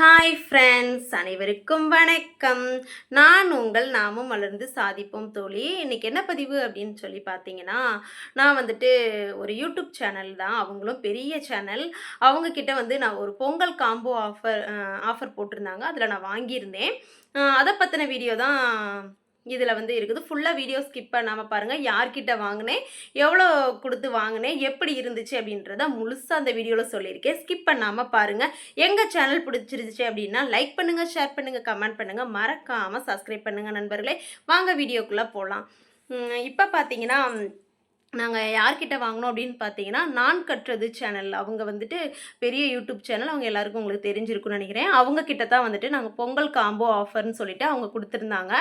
Hi friends அனைவருக்கும் வணக்கம். நான் உங்கள் நாமும் வளர்ந்து சாதிப்போம் தோழி. இன்றைக்கி என்ன பதிவு அப்படின்னு சொல்லி பார்த்தீங்கன்னா நான் வந்துட்டு ஒரு யூடியூப் சேனல் தான். அவங்களும் பெரிய சேனல் அவங்கக்கிட்ட வந்து நான் ஒரு பொங்கல் காம்போ ஆஃபர் ஆஃபர் போட்டிருந்தாங்க. அதில் நான் வாங்கியிருந்தேன். அதை பற்றின வீடியோ தான் இதில் வந்து இருக்குது. ஃபுல்லாக வீடியோ ஸ்கிப் பண்ணாமல் பாருங்கள் யார்கிட்ட வாங்கினேன்? எவ்வளோ கொடுத்து வாங்கினேன்? எப்படி இருந்துச்சு அப்படின்றத முழுசாக அந்த வீடியோவில் சொல்லியிருக்கேன். ஸ்கிப் பண்ணாமல் பாருங்கள் எங்கள் சேனல் பிடிச்சிருந்துச்சு அப்படின்னா லைக் பண்ணுங்கள் ஷேர் பண்ணுங்கள் கமெண்ட் பண்ணுங்கள் மறக்காமல் சப்ஸ்கிரைப் பண்ணுங்கள் நண்பர்களே. வாங்க வீடியோக்குள்ளே போகலாம் இப்போ பார்த்தீங்கன்னா நாங்கள் யார்கிட்ட வாங்கினோம் அப்படின்னு பார்த்தீங்கன்னா நான் கட்டுறது சேனல் அவங்க வந்துட்டு பெரிய யூடியூப் சேனல் அவங்க எல்லாருக்கும் உங்களுக்கு தெரிஞ்சிருக்கும்னு நினைக்கிறேன். அவங்க கிட்ட தான் வந்துட்டு நாங்கள் பொங்கல் காம்போ ஆஃபர்னு சொல்லிட்டு அவங்க கொடுத்துருந்தாங்க.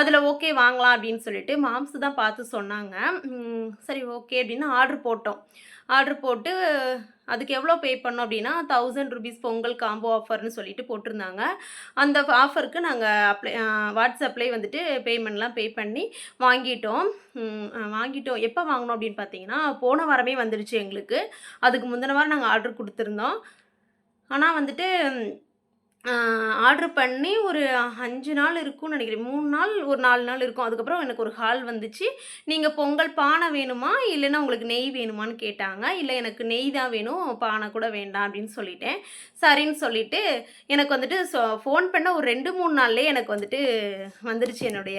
அதில் ஓகே வாங்கலாம் அப்படின்னு சொல்லிட்டு மாம்ஸ் தான் பார்த்து சொன்னாங்க. சரி ஓகே அப்படின்னு ஆர்டர் போட்டோம். ஆர்டர் போட்டு அதுக்கு எவ்வளோ பே பண்ணோம் அப்படின்னா தௌசண்ட் ருபீஸ் பொங்கல் காம்போ ஆஃபர்னு சொல்லிட்டு போட்டிருந்தாங்க. அந்த ஆஃபருக்கு நாங்கள் அப்ளை வாட்ஸ்அப்லேயே வந்துட்டு பேமெண்ட்லாம் பே பண்ணி வாங்கிட்டோம். வாங்கிட்டோம். எப்போ வாங்கினோம் அப்படின்னு பார்த்தீங்கன்னா போன வாரமே வந்துடுச்சு எங்களுக்கு. அதுக்கு முந்தின வாரம் நாங்கள் ஆர்டர் கொடுத்துருந்தோம். ஆனால் வந்துட்டு ஆர்டர் பண்ணி ஒரு அஞ்சு நாள் இருக்கும்னு நினைக்கிறேன். மூணு நாள் ஒரு நாலு நாள் இருக்கும். அதுக்கப்புறம் எனக்கு ஒரு ஹால் வந்துச்சு. நீங்கள் பொங்கல் பானை வேணுமா? இல்லைன்னா உங்களுக்கு நெய் வேணுமான்னு கேட்டாங்க. இல்லை எனக்கு நெய் தான் வேணும் பானை கூட வேண்டாம் அப்படின்னு சொல்லிட்டேன். சரின்னு சொல்லிட்டு எனக்கு வந்துட்டு ஃபோன் பண்ண ஒரு ரெண்டு மூணு நாள்லேயே எனக்கு வந்துட்டு வந்துடுச்சு என்னுடைய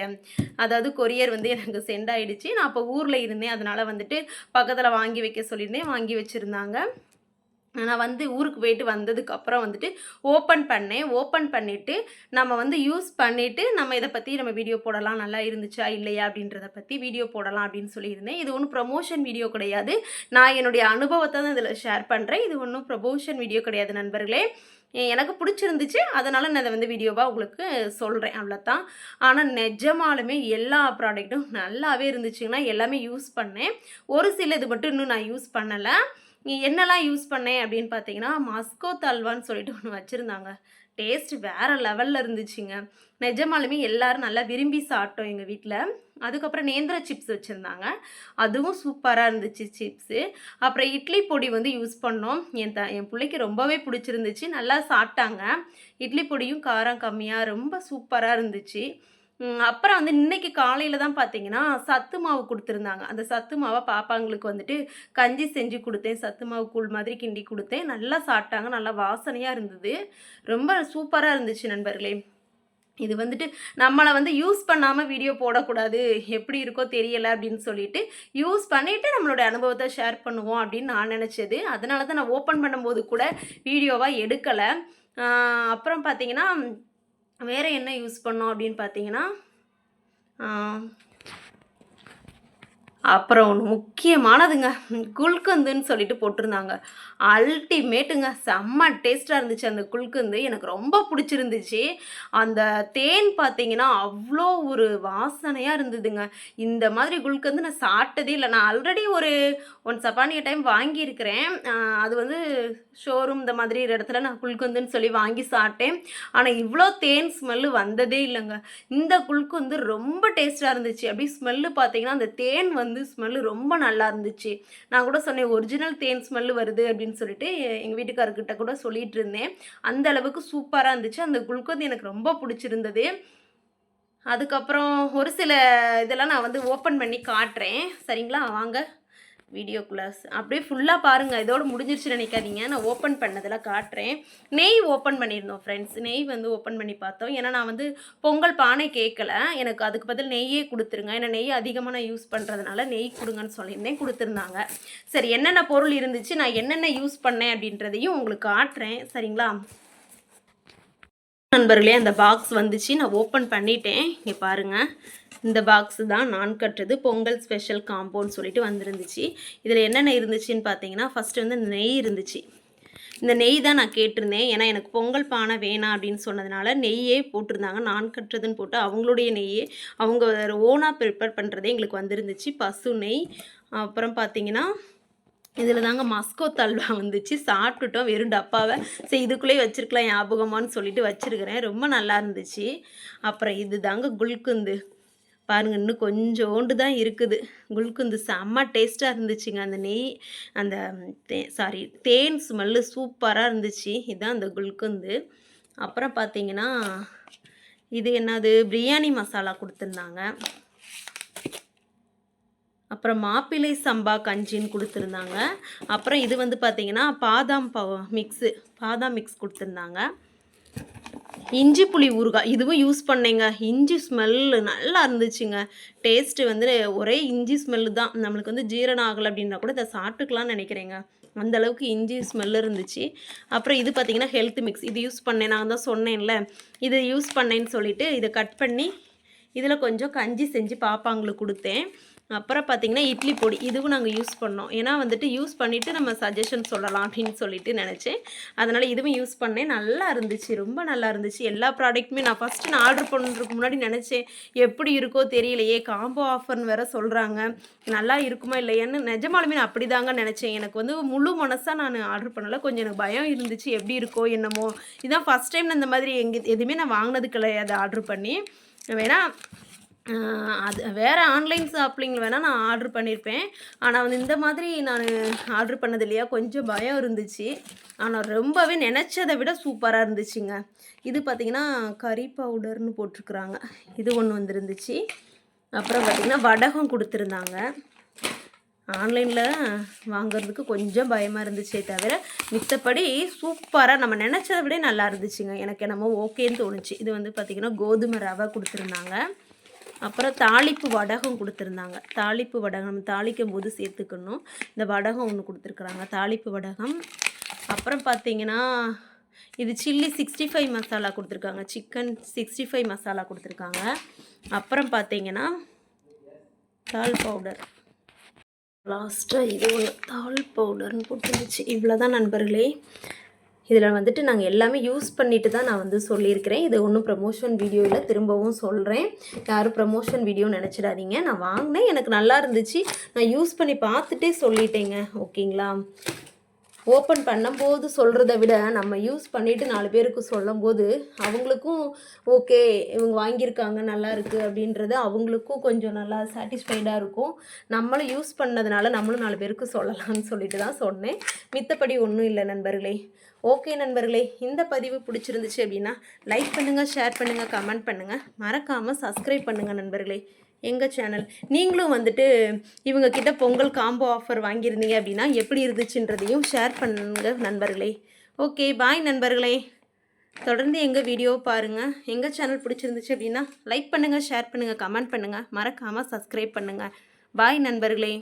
அதாவது கொரியர் வந்து எனக்கு சென்ட் ஆகிடுச்சு நான் அப்போ ஊரில் இருந்தேன். அதனால் வந்துட்டு பக்கத்தில் வாங்கி வைக்க சொல்லியிருந்தேன். வாங்கி வச்சுருந்தாங்க. நான் வந்து ஊருக்கு போயிட்டு வந்ததுக்கப்புறம் வந்துட்டு ஓப்பன் பண்ணேன். ஓப்பன் பண்ணிவிட்டு நம்ம வந்து யூஸ் பண்ணிவிட்டு நம்ம இதை பற்றி நம்ம வீடியோ போடலாம். நல்லா இருந்துச்சா இல்லையா அப்படின்றத பற்றி வீடியோ போடலாம் அப்படின்னு சொல்லியிருந்தேன். இது ஒன்றும் ப்ரமோஷன் வீடியோ கிடையாது. நான் என்னுடைய அனுபவத்தை தான் இதில் ஷேர் பண்ணுறேன் இது ஒன்றும் ப்ரமோஷன் வீடியோ கிடையாது நண்பர்களே. எனக்கு பிடிச்சிருந்துச்சு. அதனால் நான் அதை வந்து வீடியோவாக உங்களுக்கு சொல்கிறேன் அவ்வளோதான் ஆனால் நிஜமாலுமே எல்லா ப்ராடக்ட்டும் நல்லாவே இருந்துச்சுங்கன்னா எல்லாமே யூஸ் பண்ணேன். ஒரு சில இது மட்டும் இன்னும் நான் யூஸ் பண்ணலை. என்னெல்லாம் யூஸ் பண்ணேன் அப்படின்னு பார்த்தீங்கன்னா மஸ்கோ தல்வான்னு சொல்லிட்டு ஒன்று வச்சுருந்தாங்க. டேஸ்ட் வேறு லெவலில் இருந்துச்சுங்க. நிஜமாலுமே எல்லோரும் நல்லா விரும்பி சாப்பிட்டோம் எங்கள் வீட்டில் அதுக்கப்புறம் நேந்திர சிப்ஸ் வச்சுருந்தாங்க. அதுவும் சூப்பராக இருந்துச்சு சிப்ஸு அப்புறம் இட்லி பொடி வந்து யூஸ் பண்ணோம். என் த என் பிள்ளைக்கு ரொம்பவே பிடிச்சிருந்துச்சு. நல்லா சாப்பிட்டாங்க. இட்லி பொடியும் காரம் கம்மியாக ரொம்ப சூப்பராக இருந்துச்சு. அப்புறம் வந்து இன்னைக்கு காலையில் தான் பார்த்தீங்கன்னா சத்து மாவு கொடுத்துருந்தாங்க. அந்த சத்து மாவை பாப்பாங்களுக்கு வந்துட்டு கஞ்சி செஞ்சு கொடுத்தேன் சத்து மாவு கூழ் மாதிரி கிண்டி கொடுத்தேன். நல்லா சாப்பிட்டாங்க நல்லா வாசனையாக இருந்தது. ரொம்ப சூப்பராக இருந்துச்சு நண்பர்களே. இது வந்துட்டு நம்மளை வந்து யூஸ் பண்ணாமல் வீடியோ போடக்கூடாது. எப்படி இருக்கோ தெரியலை அப்படின்னு சொல்லிட்டு யூஸ் பண்ணிவிட்டு நம்மளோட அனுபவத்தை ஷேர் பண்ணுவோம் அப்படின்னு நான் நினச்சது. அதனால தான் நான் ஓப்பன் பண்ணும்போது கூட வீடியோவாக எடுக்கலை. அப்புறம் பார்த்தீங்கன்னா வேறு என்ன யூஸ் பண்ணோம் அப்படின்னு பார்த்தீங்கன்னா அப்புறம் ஒன்று முக்கியமானதுங்க. குல்கந்துன்னு சொல்லிட்டு போட்டிருந்தாங்க. அல்டிமேட்டுங்க செம்ம டேஸ்ட்டாக இருந்துச்சு அந்த குல்கந்து. எனக்கு ரொம்ப பிடிச்சிருந்துச்சு. அந்த தேன் பார்த்தீங்கன்னா அவ்வளோ ஒரு வாசனையாக இருந்ததுங்க. இந்த மாதிரி குல்கந்து நான் சாப்பிட்டதே இல்லை. நான் ஆல்ரெடி ஒரு ஒன் சப்பானிய டைம் வாங்கியிருக்கிறேன். அது வந்து ஷோரூம் இந்த மாதிரி இடத்துல நான் குல்கந்துன்னு சொல்லி வாங்கி சாப்பிட்டேன். ஆனால் இவ்வளோ தேன் ஸ்மெல்லு வந்ததே இல்லைங்க. இந்த குல்கந்து ரொம்ப டேஸ்ட்டாக இருந்துச்சு. அப்படியே ஸ்மெல்லு பார்த்தீங்கன்னா அந்த தேன் வந்து வந்து ஸ்மெல்லு ரொம்ப நல்லா இருந்துச்சு. நான் கூட சொன்னேன் ஒரிஜினல் தேன் ஸ்மெல்லு வருது அப்படின்னு சொல்லிட்டு எங்கள் வீட்டுக்காரர்கிட்ட கூட சொல்லிட்டு இருந்தேன். அந்த அளவுக்கு சூப்பராக இருந்துச்சு. அந்த குல்கந்து எனக்கு ரொம்ப பிடிச்சிருந்தது. அதுக்கப்புறம் ஒரு சில இதெல்லாம் நான் வந்து ஓப்பன் பண்ணி காட்டுறேன். சரிங்களா? வாங்க. வீடியோக்குள்ளே அப்படியே ஃபுல்லாக பாருங்கள் இதோட முடிஞ்சிருச்சு நினைக்காதீங்க. நான் ஓப்பன் பண்ணதெல்லாம் காட்டுறேன். நெய் ஓப்பன் பண்ணியிருந்தோம் ஃப்ரெண்ட்ஸ் நெய் வந்து ஓப்பன் பண்ணி பார்த்தோம். ஏன்னா நான் வந்து பொங்கல் பானை கேட்கல எனக்கு அதுக்கு பதில் நெய்யே கொடுத்துருங்க. ஏன்னா நெய் அதிகமாக நான் யூஸ் பண்ணுறதுனால நெய் கொடுங்கன்னு சொல்லியிருந்தேன். கொடுத்துருந்தாங்க. சரி என்னென்ன பொருள் இருந்துச்சு? நான் என்னென்ன யூஸ் பண்ணேன் அப்படின்றதையும் உங்களுக்கு காட்டுறேன். சரிங்களா? நண்பர்களே அந்த பாக்ஸ் வந்துச்சு. நான் ஓப்பன் பண்ணிட்டேன். இங்கே பாருங்கள் இந்த பாக்ஸ் தான் நான் கட்டுறது. பொங்கல் ஸ்பெஷல் காம்போன்னு சொல்லிட்டு வந்துருந்துச்சு. இதில் என்னென்ன இருந்துச்சுன்னு பார்த்தீங்கன்னா ஃபஸ்ட்டு வந்து இந்த நெய் இருந்துச்சு. இந்த நெய் தான் நான் கேட்டிருந்தேன். ஏன்னா எனக்கு பொங்கல் பானை வேணாம் அப்படின்னு சொன்னதுனால நெய்யே போட்டிருந்தாங்க. நான் கட்டுறதுன்னு போட்டு அவங்களுடைய நெய்யே அவங்க ஓனாக ப்ரிப்பேர் பண்ணுறதே எங்களுக்கு வந்துருந்துச்சு. பசு நெய் அப்புறம் பார்த்தீங்கன்னா இதில் தாங்க மஸ்கோ தல்வா வந்துச்சு சாப்பிட்டுட்டோம். வெறும் டப்பாவை. சரி இதுக்குள்ளேயே வச்சிருக்கலாம் ஞாபகமான்னு சொல்லிட்டு வச்சிருக்கிறேன். ரொம்ப நல்லா இருந்துச்சு. அப்புறம் இது தாங்க குல்குந்து. பாருங்க இன்னும் கொஞ்சோண்டு தான் இருக்குது. குல்குந்து செம்ம டேஸ்ட்டாக இருந்துச்சுங்க. அந்த நெய் அந்த தே சாரி தேன் ஸ்மெல்லு சூப்பராக இருந்துச்சு. இதுதான் அந்த குல்குந்து. அப்புறம் பார்த்தீங்கன்னா இது என்னது? பிரியாணி மசாலா கொடுத்துருந்தாங்க. அப்புறம் மாப்பிள்ளை சம்பா கஞ்சின்னு கொடுத்துருந்தாங்க. அப்புறம் இது வந்து பார்த்தீங்கன்னா பாதாம் பவ மிக்ஸு பாதாம் மிக்ஸ் கொடுத்துருந்தாங்க. இஞ்சி புளி ஊறுகாய் இதுவும் யூஸ் பண்ணேங்க. இஞ்சி ஸ்மெல்லு நல்லா இருந்துச்சுங்க. டேஸ்ட்டு வந்து ஒரே இஞ்சி ஸ்மெல்லு தான். நம்மளுக்கு வந்து ஜீரணம் ஆகலை அப்படின்னா கூட இதை சாப்பிட்டுக்கலாம்னு நினைக்கிறேங்க. அந்த அளவுக்கு இஞ்சி ஸ்மெல் இருந்துச்சு. அப்புறம் இது பார்த்திங்கன்னா ஹெல்த் மிக்ஸ் இது யூஸ் பண்ணேன். நான் தான் சொன்னேன்ல. இது யூஸ் பண்ணேன்னு சொல்லிட்டு இதை கட் பண்ணி இதில் கொஞ்சம் கஞ்சி செஞ்சு பாப்பாங்களுக்கு கொடுத்தேன். அப்புறம் பார்த்தீங்கன்னா இட்லி பொடி இதுவும் நாங்கள் யூஸ் பண்ணோம். ஏன்னா வந்துட்டு யூஸ் பண்ணிவிட்டு நம்ம சஜஷன் சொல்லலாம் அப்படின்னு சொல்லிட்டு நினச்சேன். அதனால் இதுவும் யூஸ் பண்ணேன். நல்லா இருந்துச்சு. ரொம்ப நல்லா இருந்துச்சு. எல்லா ப்ராடக்ட்டுமே நான் ஃபஸ்ட்டு நான் ஆர்டர் பண்ணுறதுக்கு முன்னாடி நினச்சேன். எப்படி இருக்கோ தெரியலையே. காம்போ ஆஃபர்னு வேற சொல்கிறாங்க நல்லா இருக்குமா இல்லையான்னு நிஜமாலுமே நான் அப்படி தாங்க நினச்சேன். எனக்கு வந்து முழு மனசாக நான் ஆர்டர் பண்ணலை. கொஞ்சம் எனக்கு பயம் இருந்துச்சு. எப்படி இருக்கோ என்னமோ. இதான் ஃபஸ்ட் டைம் நான் இந்த மாதிரி எங்கே எதுவுமே நான் வாங்கினது கிடையாது ஆர்டர் பண்ணி. வேணா அது வேறு ஆன்லைன் ஷாப்பிங்கில் வேணால் நான் ஆர்டர் பண்ணியிருப்பேன் ஆனால் வந்து இந்த மாதிரி நான் ஆர்டர் பண்ணது இல்லையா? கொஞ்சம் பயம் இருந்துச்சு. ஆனால் ரொம்பவே நினச்சதை விட சூப்பராக இருந்துச்சுங்க. இது பார்த்திங்கன்னா கறி பவுடர்னு போட்டிருக்குறாங்க. இது ஒன்று வந்துருந்துச்சு. அப்புறம் பார்த்திங்கன்னா வடகம் கொடுத்துருந்தாங்க. ஆன்லைனில் வாங்குறதுக்கு கொஞ்சம் பயமாக இருந்துச்சே தவிர மித்தபடி சூப்பராக நம்ம நினச்சதை விட நல்லா இருந்துச்சுங்க. எனக்கு என்னமோ ஓகேன்னு தோணுச்சு. இது வந்து பார்த்திங்கன்னா கோதுமை ரவை கொடுத்துருந்தாங்க. அப்புறம் தாளிப்பு வடகம் கொடுத்துருந்தாங்க. தாளிப்பு வடகம் தாளிக்கும் போது சேர்த்துக்கணும். இந்த வடகம் ஒன்று கொடுத்துருக்குறாங்க. தாளிப்பு வடகம். அப்புறம் பார்த்தீங்கன்னா இது சில்லி சிக்ஸ்டி ஃபைவ் மசாலா கொடுத்துருக்காங்க. சிக்கன் சிக்ஸ்டி ஃபைவ் மசாலா கொடுத்துருக்காங்க. அப்புறம் பார்த்தீங்கன்னா தால் பவுடர் லாஸ்ட்டாக இது ஒன்று தால் பவுடர்னு போட்டுருந்துச்சு. இவ்வளோ தான் நண்பர்களே. இதில் வந்துட்டு நாங்கள் எல்லாமே யூஸ் பண்ணிட்டு தான் நான் வந்து சொல்லியிருக்கிறேன். இது ஒன்றும் ப்ரமோஷன் வீடியோவில் திரும்பவும் சொல்கிறேன் யாரும் ப்ரமோஷன் வீடியோ நினச்சிடாதீங்க. நான் வாங்கினேன் எனக்கு நல்லா இருந்துச்சு. நான் யூஸ் பண்ணி பார்த்துட்டே சொல்லிட்டேங்க. ஓகேங்களா? ஓப்பன் பண்ணும்போது சொல்கிறத விட நம்ம யூஸ் பண்ணிவிட்டு நாலு பேருக்கு சொல்லும்போது அவங்களுக்கும் ஓகே இவங்க வாங்கியிருக்காங்க நல்லா இருக்குது அப்படின்றது அவங்களுக்கும் கொஞ்சம் நல்லா சாட்டிஸ்ஃபைடாக இருக்கும். நம்மளும் யூஸ் பண்ணதுனால நம்மளும் நாலு பேருக்கு சொல்லலாம்னு சொல்லிட்டு தான் சொன்னேன். மித்தபடி ஒன்றும் இல்லை நண்பர்களே. ஓகே நண்பர்களே இந்த பதிவு பிடிச்சிருந்துச்சு அப்படின்னா லைக் பண்ணுங்கள் ஷேர் பண்ணுங்கள் கமெண்ட் பண்ணுங்கள் மறக்காமல் சப்ஸ்கிரைப் பண்ணுங்கள் நண்பர்களே. எங்கள் சேனல் நீங்களும் வந்துட்டு இவங்க கிட்ட பொங்கல் காம்போ ஆஃபர் வாங்கியிருந்தீங்க அப்படின்னா எப்படி இருந்துச்சுன்றதையும் ஷேர் பண்ணுங்க நண்பர்களே. ஓகே பாய் நண்பர்களே. தொடர்ந்து எங்கள் வீடியோ பாருங்கள் எங்கள் சேனல் பிடிச்சிருந்துச்சு அப்படின்னா லைக் பண்ணுங்கள் ஷேர் பண்ணுங்கள் கமெண்ட் பண்ணுங்கள் மறக்காமல் சப்ஸ்கிரைப் பண்ணுங்கள் பாய் நண்பர்களே.